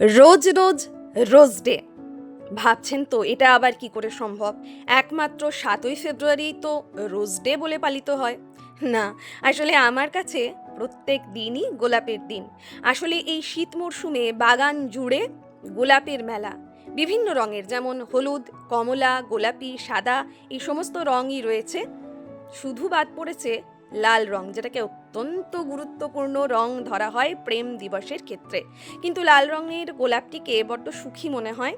রোজ রোজ rose day. ভাবছেন তো এটা আবার কি করে সম্ভব? একমাত্র সাতই ফেব্রুয়ারি তো রোজ ডে বলে পালিত হয়। না, আসলে আমার কাছে প্রত্যেক দিনই গোলাপের দিন। আসলে এই শীত মরশুমে বাগান জুড়ে গোলাপের মেলা। বিভিন্ন রঙের, যেমন হলুদ, কমলা, গোলাপি, সাদা, এই সমস্ত রঙই রয়েছে। শুধু বাদ পড়েছে লাল রং, যেটাকে অত্যন্ত গুরুত্বপূর্ণ রং ধরা হয় প্রেম দিবসের ক্ষেত্রে। কিন্তু লাল রঙের গোলাপটিকে বড্ড সুখী মনে হয়।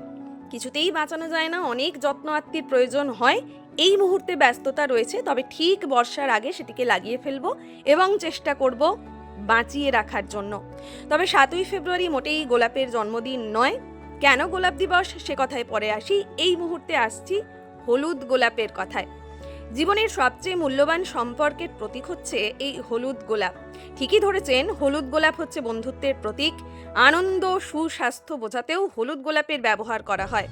কিছুতেই বাঁচানো যায় না, অনেক যত্ন আত্মীর প্রয়োজন হয়। এই মুহূর্তে ব্যস্ততা রয়েছে, তবে ঠিক বর্ষার আগে সেটিকে লাগিয়ে ফেলব এবং চেষ্টা করব বাঁচিয়ে রাখার জন্য। তবে সাতই ফেব্রুয়ারি মোটেই গোলাপের জন্মদিন নয়। কেন গোলাপ দিবস? সে কথায় পরে আসি। এই মুহূর্তে আসছি হলুদ গোলাপের কথায়। জীবনের সবচেয়ে মূল্যবান সম্পর্কের প্রতীক হচ্ছে এই হলুদ গোলাপ। ঠিকই ধরেছেন, হলুদ গোলাপ হচ্ছে বন্ধুত্বের প্রতীক। আনন্দ, সুস্বাস্থ্য বোঝাতেও হলুদ গোলাপের ব্যবহার করা হয়।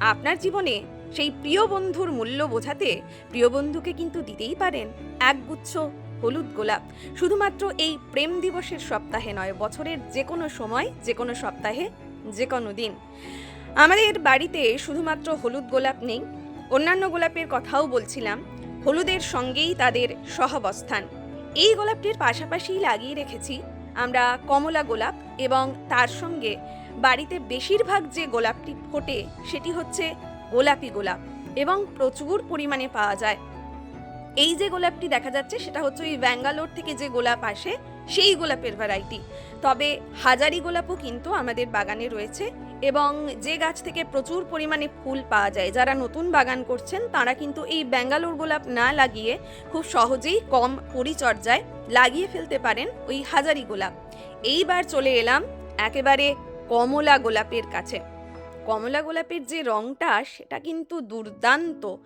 আপনার জীবনে সেই প্রিয় বন্ধুর মূল্য বোঝাতে প্রিয় বন্ধুকে কিন্তু দিতেই পারেন একগুচ্ছ হলুদ গোলাপ। শুধুমাত্র এই প্রেম দিবসের সপ্তাহে নয়, বছরের যে কোনো সময় যে কোনো সপ্তাহে যে কোনো দিন। আমাদের বাড়িতে শুধুমাত্র হলুদ গোলাপ নেই। অন্যান্য গোলাপের কথাও বলছিলাম। হলুদের সঙ্গেই তাদের সহাবস্থান। এই গোলাপটির পাশাপাশি লাগিয়ে রেখেছি আমরা কমলা গোলাপ এবং তার সঙ্গে বাড়িতে বেশিরভাগ যে গোলাপটি ফোটে সেটি হচ্ছে গোলাপি গোলাপ এবং প্রচুর পরিমাণে পাওয়া যায়। এই যে গোলাপটি দেখা যাচ্ছে সেটা হচ্ছে ওই ব্যাঙ্গালোর থেকে যে গোলাপ আসে সেই গোলাপের ভ্যারাইটি তবে হাজারি গোলাপও কিন্তু আমাদের বাগানে রয়েছে। এবং যে গাছ থেকে প্রচুর পরিমাণে ফুল পাওয়া যায়, যারা নতুন বাগান করছেন, তারা কিন্তু এই ব্যাঙ্গালোর গোলাপ না লাগিয়ে খুব সহজেই কম পরিচর্যায় লাগিয়ে ফেলতে পারেন ওই হাজারি গোলাপ। এইবার চলে এলাম একেবারে কমলা গোলাপের কাছে। কমলা গোলাপের যে রংটা, সেটা কিন্তু দুর্দান্ত।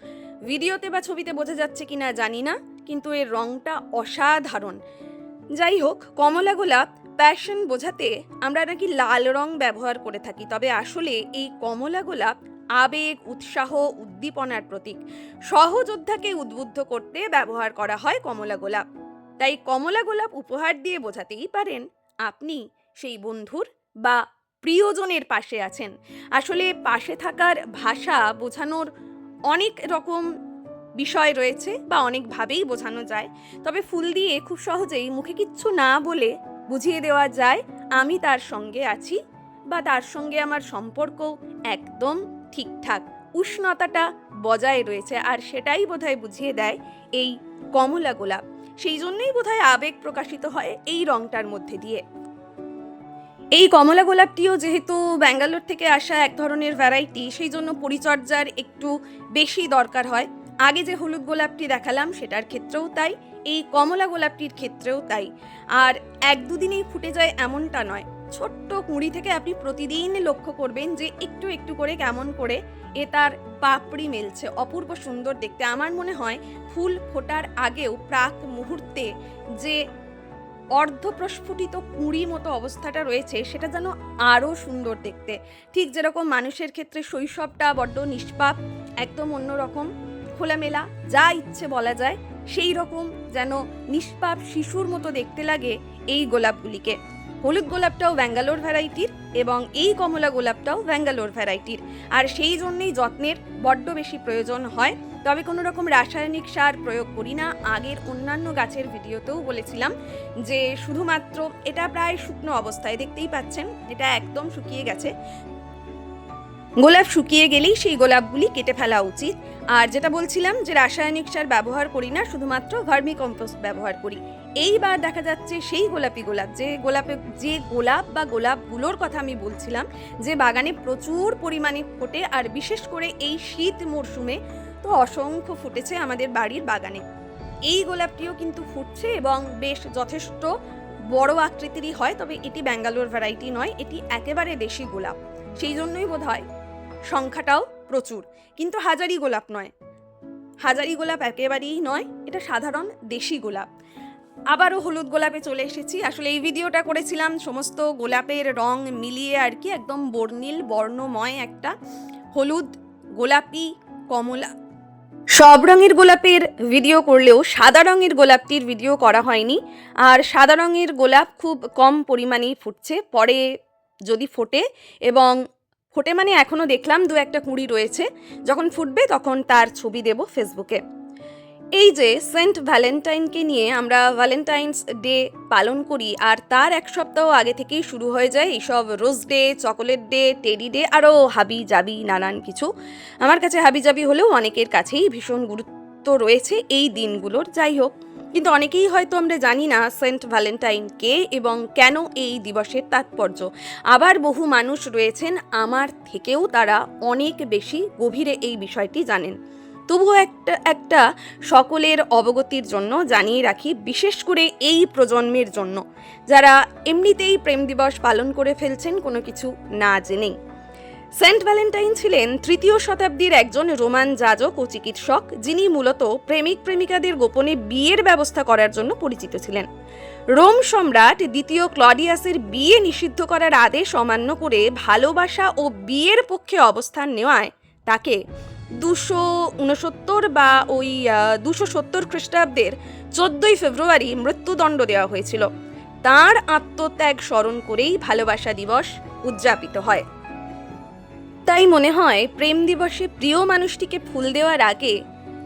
ভিডিওতে বা ছবিতে বোঝা যাচ্ছে কিনা জানি না, কিন্তু এর রংটা অসাধারণ। যাই হোক, কমলা গোলাপ প্যাশন বোঝাতে আমরা নাকি লাল রং ব্যবহার করে থাকি, তবে আসলে এই কমলা গোলাপ আবেগ, উৎসাহ, উদ্দীপনার প্রতীক। সহযোদ্ধাকে উদ্বুদ্ধ করতে ব্যবহার করা হয় কমলা গোলাপ। তাই কমলা গোলাপ উপহার দিয়ে বোঝাতেই পারেন আপনি সেই বন্ধুর বা প্রিয়জনের পাশে আছেন। আসলে পাশে থাকার ভাষা বোঝানোর অনেক রকম বিষয় রয়েছে বা অনেকভাবেই বোঝানো যায়। তবে ফুল দিয়ে খুব সহজেই মুখে কিচ্ছু না বলে বুঝিয়ে দেওয়া যায়, আমি তার সঙ্গে আছি বা তার সঙ্গে আমার সম্পর্ক একদম ঠিকঠাক। উষ্ণতাটা বজায় রয়েছে আর সেটাই বোধহয় বুঝিয়ে দেয় এই কমলা গোলাপ। সেই জন্যই বোধহয় আবেগ প্রকাশিত হয় এই রংটার মধ্যে দিয়ে। এই কমলা গোলাপটিও যেহেতু ব্যাঙ্গালোর থেকে আসা এক ধরনের ভ্যারাইটি সেই জন্য পরিচর্যার একটু বেশি দরকার হয়। আগে যে হলুদ গোলাপটি দেখালাম সেটার ক্ষেত্রেও তাই, এই কমলা গোলাপটির ক্ষেত্রেও তাই। আর এক দুদিনেই ফুটে যায় এমনটা নয়। ছোট্ট কুঁড়ি থেকে আপনি প্রতিদিন লক্ষ্য করবেন যে একটু একটু করে কেমন করে এ তার পাপড়ি মেলছে। অপূর্ব সুন্দর দেখতে। আমার মনে হয় ফুল ফোটার আগেও প্রাক মুহূর্তে যে অর্ধপ্রস্ফুটিত কুঁড়ি মতো অবস্থাটা রয়েছে, সেটা যেন আরও সুন্দর দেখতে। ঠিক যেরকম মানুষের ক্ষেত্রে শৈশবটা বড্ড নিষ্পাপ, একদম অন্যরকম। খোলামেলা, যা ইচ্ছে বলা যায়, সেই রকম যেন নিষ্পাপ শিশুর মতো দেখতে লাগে এই গোলাপগুলিকে। হলুদ গোলাপটাও ব্যাঙ্গালোর ভ্যারাইটির এবং এই কমলা গোলাপটাও ব্যাঙ্গালোর ভ্যারাইটির। আর সেই জন্যেই যত্নের বড্ড বেশি প্রয়োজন হয়। তবে কোনো রকম রাসায়নিক সার প্রয়োগ করি না। আগের অন্যান্য গাছের ভিডিওতেও বলেছিলাম যে শুধুমাত্র এটা প্রায় শুকনো অবস্থায়, দেখতেই পাচ্ছেন, এটা একদম শুকিয়ে গেছে। গোলাপ শুকিয়ে গেলেই সেই গোলাপগুলি কেটে ফেলা উচিত। আর যেটা বলছিলাম যে রাসায়নিক সার ব্যবহার করি না, শুধুমাত্র ভার্মি কম্পোস্ট ব্যবহার করি। এইবার দেখা যাচ্ছে সেই গোলাপি গোলাপ, যে গোলাপে, যে গোলাপ বা গোলাপগুলোর কথা আমি বলছিলাম, যে বাগানে প্রচুর পরিমাণে ফোটে আর বিশেষ করে এই শীত মরশুমে তো অসংখ্য ফুটেছে আমাদের বাড়ির বাগানে। এই গোলাপটিও কিন্তু ফুটছে এবং বেশ যথেষ্ট বড় আকৃতিরই হয়, তবে এটি ব্যাঙ্গালোর ভ্যারাইটি নয়, এটি একেবারে দেশি গোলাপ। সেই জন্যই বোধ হয় সংখ্যাটাও প্রচুর। কিন্তু হাজারি গোলাপ নয়। হাজারি গোলাপ একেবারেই নয়, এটা সাধারণ দেশি গোলাপ। আবারও হলুদ গোলাপে চলে এসেছি। আসলে এই ভিডিওটা করেছিলাম সমস্ত গোলাপের রং মিলিয়ে আর কি, একদম বর্ণিল, বর্ণময় একটা হলুদ গোলাপি কমলা। সব রঙের গোলাপের ভিডিও করলেও সাদা রঙের গোলাপটির ভিডিও করা হয়নি। আর সাদা রঙের গোলাপ খুব কম পরিমাণেই ফুটছে। পরে যদি ফোটে এবং ফোটে মানে এখনও দেখলাম দু একটা কুঁড়ি রয়েছে। যখন ফুটবে তখন তার ছবি দেব ফেসবুকে। এই যে সেন্ট ভ্যালেন্টাইনকে নিয়ে আমরা ভ্যালেন্টাইন্স ডে পালন করি, আর তার এক সপ্তাহ আগে থেকেই শুরু হয়ে যায় এইসব rose day, chocolate day, teddy day আরও হাবি জাবি নানান কিছু। আমার কাছে হাবি জাবি হলেও অনেকের কাছেই ভীষণ গুরুত্ব রয়েছে এই দিনগুলোর। যাই হোক কিন্তু অনেকেই হয়তো আমরা জানি না সেন্ট ভ্যালেন্টাইন কে এবং কেন এই দিবসের তাৎপর্য। আবার বহু মানুষ রয়েছেন, আমার থেকেও তারা অনেক বেশি গভীরে এই বিষয়টি জানেন। তবুও একটা একটা সকলের অবগতির জন্য জানিয়ে রাখি, বিশেষ করে এই প্রজন্মের জন্য। যারা এমনিতেই প্রেম দিবস পালন করে ফেলছেন, কোনো কিছু না জেনেই। সেন্ট ভ্যালেন্টাইন ছিলেন তৃতীয় শতাব্দীর একজন রোমান যাজক ও চিকিৎসক, যিনি মূলত প্রেমিক প্রেমিকাদের গোপনে বিয়ের ব্যবস্থা করার জন্য পরিচিত ছিলেন। রোম সম্রাট দ্বিতীয় ক্লডিয়াসের বিয়ে নিষিদ্ধ করার আদেশ অমান্য করে ভালোবাসা ও বিয়ের পক্ষে অবস্থান নেওয়ায় তাকে দুশো উনসত্তর বা ওই দুশো সত্তর খ্রিস্টাব্দের চোদ্দই ফেব্রুয়ারি মৃত্যুদণ্ড দেওয়া হয়েছিল। তার আত্মত্যাগ স্মরণ করেই ভালোবাসা দিবস উদযাপিত হয়। তাই মনে হয় প্রেম দিবসে প্রিয় মানুষটিকে ফুল দেওয়ার আগে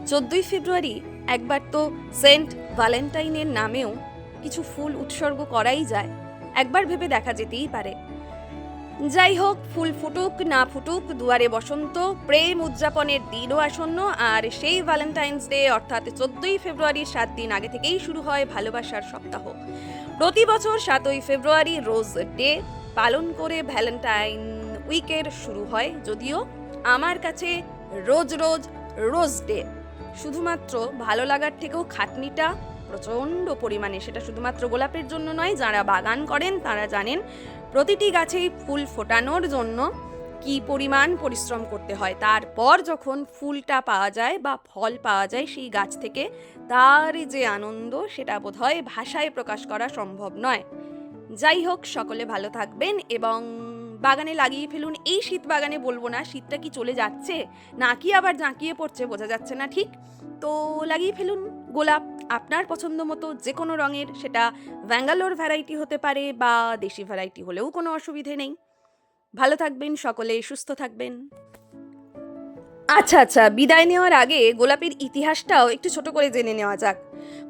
চোদ্দই ফেব্রুয়ারি একবার তো সেন্ট ভ্যালেন্টাইনের নামেও কিছু ফুল উৎসর্গ করাই যায়, একবার ভেবে দেখা যেতেই পারে। যাই হোক, ফুল ফুটুক, না ফুটুক, দুয়ারে বসন্ত, প্রেম উদযাপনের দিনও আসন্ন, আর সেই ভ্যালেন্টাইন্স ডে অর্থাৎ চোদ্দই ফেব্রুয়ারির সাত দিন আগে থেকেই শুরু হয় ভালোবাসার সপ্তাহ। প্রতি বছর সাতই ফেব্রুয়ারি, রোজ ডে, পালন করে ভ্যালেন্টাইন উইকের শুরু হয় যদিও আমার কাছে রোজ রোজ রোজ ডে শুধুমাত্র ভালো লাগার থেকেও খাটনিটা প্রচণ্ড পরিমাণে, সেটা শুধুমাত্র গোলাপের জন্য নয়, যারা বাগান করেন তারা জানেন প্রতিটি গাছেই ফুল ফোটানোর জন্য কি পরিমাণ পরিশ্রম করতে হয়। তারপর যখন ফুলটা পাওয়া যায় বা ফল পাওয়া যায় সেই গাছ থেকে তার যে আনন্দ সেটা বোধহয় ভাষায় প্রকাশ করা সম্ভব নয়। যাই হোক, সকলে ভালো থাকবেন এবং বাগানে লাগিয়ে ফেলুন। এই শীত বাগানে বলব না, শীতটা কি চলে যাচ্ছে নাকি আবার জাঁকিয়ে পড়ছে বোঝা যাচ্ছে না ঠিক। তো লাগিয়ে ফেলুন গোলাপ, আপনার পছন্দ মতো যে কোনো রঙের, সেটা ব্যাঙ্গালোর ভ্যারাইটি হতে পারে বা দেশি ভ্যারাইটি হলেও কোনো অসুবিধে নেই। ভালো থাকবেন, সকলে সুস্থ থাকবেন। আচ্ছা আচ্ছা বিদায় নেওয়ার আগে গোলাপের ইতিহাসটাও একটু ছোট করে জেনে নেওয়া যাক।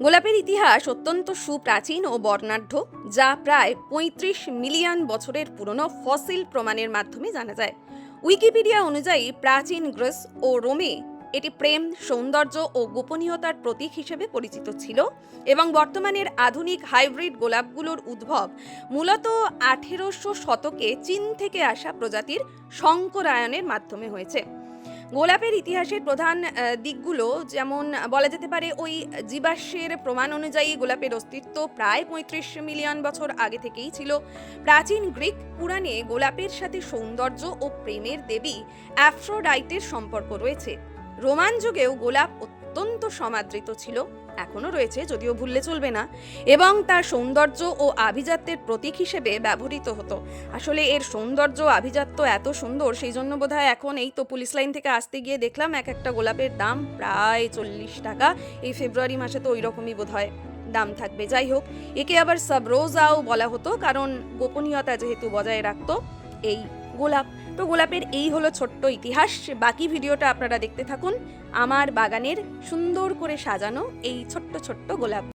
গোলাপের ইতিহাস অত্যন্ত সুপ্রাচীন ও বর্ণাঢ্য, যা প্রায় পঁয়ত্রিশ মিলিয়ন বছরের পুরনো ফসিল প্রমাণের মাধ্যমে জানা যায়। উইকিপিডিয়া অনুযায়ী প্রাচীন গ্রিস ও রোমে এটি প্রেম, সৌন্দর্য ও গোপনীয়তার প্রতীক হিসেবে পরিচিত ছিল এবং বর্তমানের আধুনিক হাইব্রিড গোলাপগুলোর উদ্ভব মূলত আঠেরোশো শতকে চীন থেকে আসা প্রজাতির শঙ্করায়নের মাধ্যমে হয়েছে। গোলাপের ইতিহাসের প্রধান দিকগুলো যেমন বলা যেতে পারে ওই জীবাশ্মের প্রমাণ অনুযায়ী গোলাপের অস্তিত্ব প্রায় পঁয়ত্রিশ মিলিয়ন বছর আগে থেকেই ছিল। প্রাচীন গ্রিক পুরাণে গোলাপের সাথে সৌন্দর্য ও প্রেমের দেবী অ্যাফ্রোডাইটের সম্পর্ক রয়েছে। রোমান যুগেও গোলাপ অত্যন্ত সমাদৃত ছিল, এখনও রয়েছে যদিও ভুললে চলবে না, এবং তার সৌন্দর্য ও আভিজাত্যের প্রতীক হিসেবে ব্যবহৃত হতো। আসলে এর সৌন্দর্য আভিজাত্য এত সুন্দর, সেই জন্য বোধহয় এখন এই তো পুলিশ লাইন থেকে আসতে গিয়ে দেখলাম এক একটা গোলাপের দাম প্রায় চল্লিশ টাকা। এই ফেব্রুয়ারি মাসে তো ওই রকমই বোধ হয় দাম থাকবে। যাই হোক, একে আবার সাবরোজাও বলা হতো, কারণ গোপনীয়তা যেহেতু বজায় রাখতো, এই গোলাপ তো গোলাপের এই হলো ছোট্ট ইতিহাস। বাকি ভিডিওটা আপনারা দেখতে থাকুন। আমার বাগানের সুন্দর করে সাজানো এই ছোট্ট ছোট্ট গোলাপ।